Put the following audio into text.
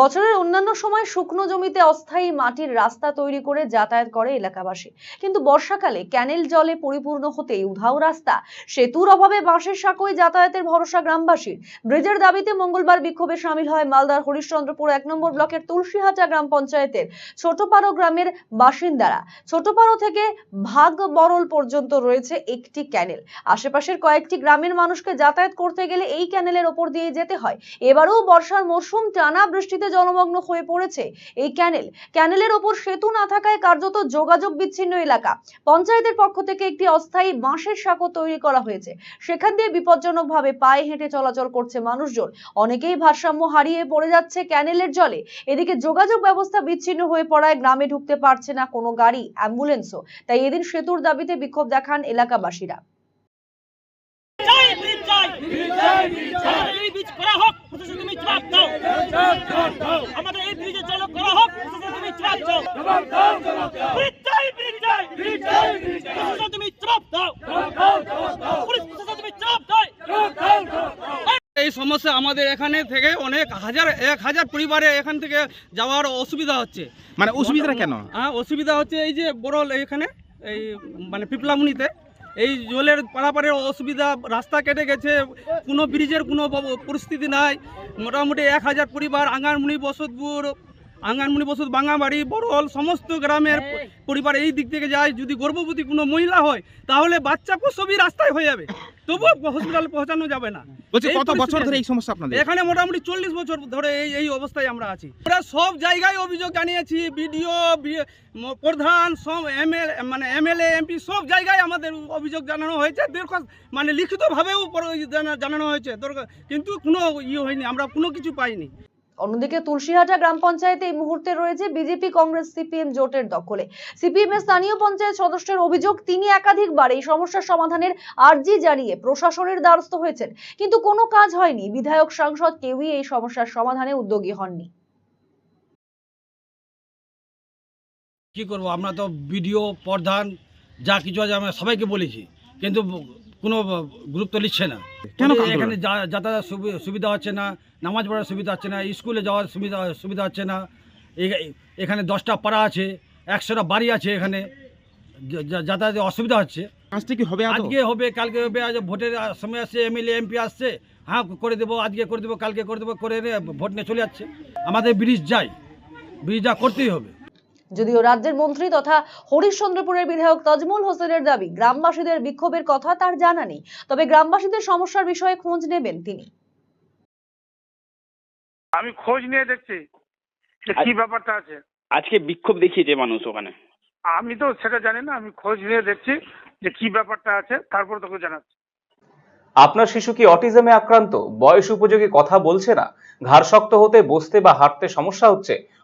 বছরের অন্যান্য সময় শুকনো জমিতে অস্থায়ী মাটির রাস্তা তৈরি করে যাতায়াত করে এলাকাবাসী। কিন্তু বর্ষাকালে ক্যানেল জলে পরিপূর্ণ হতেই উধাও রাস্তা, সেতুর অভাবে বাঁশের সাঁকোয় যাতায়াতের ভরসা গ্রামবাসীর। ব্রিজের দাবিতে মঙ্গলবার বিক্ষোভে সামিল হয় মালদার হরিশ্চন্দ্রপুর এক নম্বর ব্লকের তুলসীহাটা গ্রাম পঞ্চায়েতের ছোটপাড়ো গ্রামের বাসিন্দারা। ছোটপাড়ো থেকে ভাগ বরল পর্যন্ত রয়েছে একটি ক্যানেল। আশেপাশের কয়েকটি গ্রামের মানুষকে যাতায়াত করতে গেলে এই ক্যানেলের ওপর দিয়ে যেতে হয়। এবারেও বর্ষার মৌসুম টানা বৃষ্টিতে জলমগ্ন হয়ে পড়েছে। এই ক্যানেল, ক্যানেলের ওপর সেতু না থাকায় কার্যত যোগাযোগ বিচ্ছিন্ন এলাকা। পঞ্চায়েতের পক্ষ থেকে একটি অস্থায়ী বাঁশের সাঁকো তৈরি করা হয়েছে। সেখান দিয়ে বিপজ্জনকভাবে পায়ে হেঁটে চলাচল করছে মানুষজন। অনেকেই ভারসাম্য হারিয়ে পড়ে যাচ্ছে ক্যানেলের জলে। এদিকে যোগাযোগ ব্যবস্থা বিচ্ছিন্ন হয়ে পড়ায় গ্রামে ঢুকতে পারছে না কোনো গাড়ি, অ্যাম্বুলেন্সও। তাই এদিন সেতুর দাবিতে বিক্ষোভ দেখান এলাকাবাসীরা চাই ব্রিজ চাই আমাদের এই ব্রিজ করা হোক প্রশাসন তুমি জবাব দাও আমাদের এই ব্রিজের জন্য করা হোক প্রশাসন তুমি জবাব দাও ব্রিজ চাই ব্রিজ চাই প্রশাসন তুমি জবাব দাও পুলিশ প্রশাসন তুমি জবাব দাও এই সমস্যা আমাদের এখানে থেকে অনেক হাজার এক হাজার পরিবারে এখান থেকে যাওয়ার অসুবিধা হচ্ছে। মানে অসুবিধাটা কেন? হ্যাঁ অসুবিধা হচ্ছে এই যে বড় এখানে এই মানে পিপলামুনিতে। এই জলের পাড়াপাড়ের অসুবিধা রাস্তা কেটে গেছে কোনো ব্রিজের কোনো পরিস্থিতি নাই। মোটামুটি এক হাজার পরিবার আঙ্গানমুনি বসতপুর আঙ্গানমুনি বসত বাঙাবাড়ি বড়ল সমস্ত গ্রামের প- পরিবার এই দিক থেকে যায়। যদি গর্ভবতী কোনো মহিলা হয় তাহলে বাচ্চা প্রসবই রাস্তায় হয়ে যাবে। তবুও হসপিটালে পৌঁছানো যাবে না। কত বছর ধরে এই সমস্যা আপনাদের? এখানে মোটামুটি চল্লিশ বছর ধরে এই এই অবস্থায় আমরা আছি। আমরা সব জায়গায় অভিযোগ জানিয়েছি বিডিও প্রধান সব এমএল মানে এমএলএ এমপি সব জায়গায় আমাদের অভিযোগ জানানো হয়েছে। দরখাস্ত মানে লিখিতভাবেও জানানো হয়েছে। দরকার কিন্তু কোনো ইয়ে হয়নি আমরা কোনো কিছু পাইনি। অন্যদিকে তুলসীহাটা গ্রাম পঞ্চায়েতে এই মুহূর্তে রয়েছে বিজেপি কংগ্রেস সিপিএম জোটের দখলে। সিপিএম এর স্থানীয় পঞ্চায়েত সদস্যের অভিযোগ, তিনি একাধিকবার এই সমস্যার সমাধানের আর্জি জানিয়ে প্রশাসনের দ্বারস্থ হয়েছেন। কিন্তু কোনো কাজ হয়নি। বিধায়ক সাংসদ কেউই এই সমস্যার সমাধানে উদ্যোগী হননি। কি করব? আমরা তো বিডিও, প্রধান, যা কিছু আছে আমরা সবাইকে বলেছি। কিন্তু কোনো গুরুত্ব নিচ্ছে না। কেন এখানে যা- যাতায়াত সুবি- সুবিধা হচ্ছে না নামাজ পড়ার সুবিধা হচ্ছে না স্কুলে যাওয়ার সুবিধা সুবিধা হচ্ছে না এখানে দশটা পাড়া আছে একশোটা বাড়ি আছে এখানে যাতায়াতে অসুবিধা হচ্ছে। কাজটা কি হবে আজকে হবে কালকে হবে আজ ভোটের সময় আসছে এমএলএ এমপি আসছে হ্যাঁ করে দেবো আজকে করে দেবো কালকে করে দেবো করে ভোট নিয়ে চলে যাচ্ছে। আমাদের ব্রিজ যাই ব্রিজটা করতেই হবে। যদিও রাজ্যের মন্ত্রী তথা হরিশ্চন্দ্রপুরের বিধায়ক তাজমুল হোসেনের দাবি গ্রামবাসীদের বিক্ষোভের কথা তার জানা নেই। তবে গ্রামবাসীদের সমস্যার বিষয়ে খোঁজ নেবেন তিনি। আমি খোঁজ নিয়ে দেখছি যে কি ব্যাপারটা আছে। আজকে বিক্ষোভ দেখিয়েছে মানুষ ওখানে। আমি তো সেটা জানি না আমি খোঁজ নিয়ে দেখছি যে কি ব্যাপারটা আছে তারপর তোকে জানাচ্ছি। আপনার শিশু কি অটিজমে আক্রান্ত? বয়স উপযোগী কথা বলছে না? ঘাড় শক্ত হতে বসতে বা হাঁটতে সমস্যা হচ্ছে?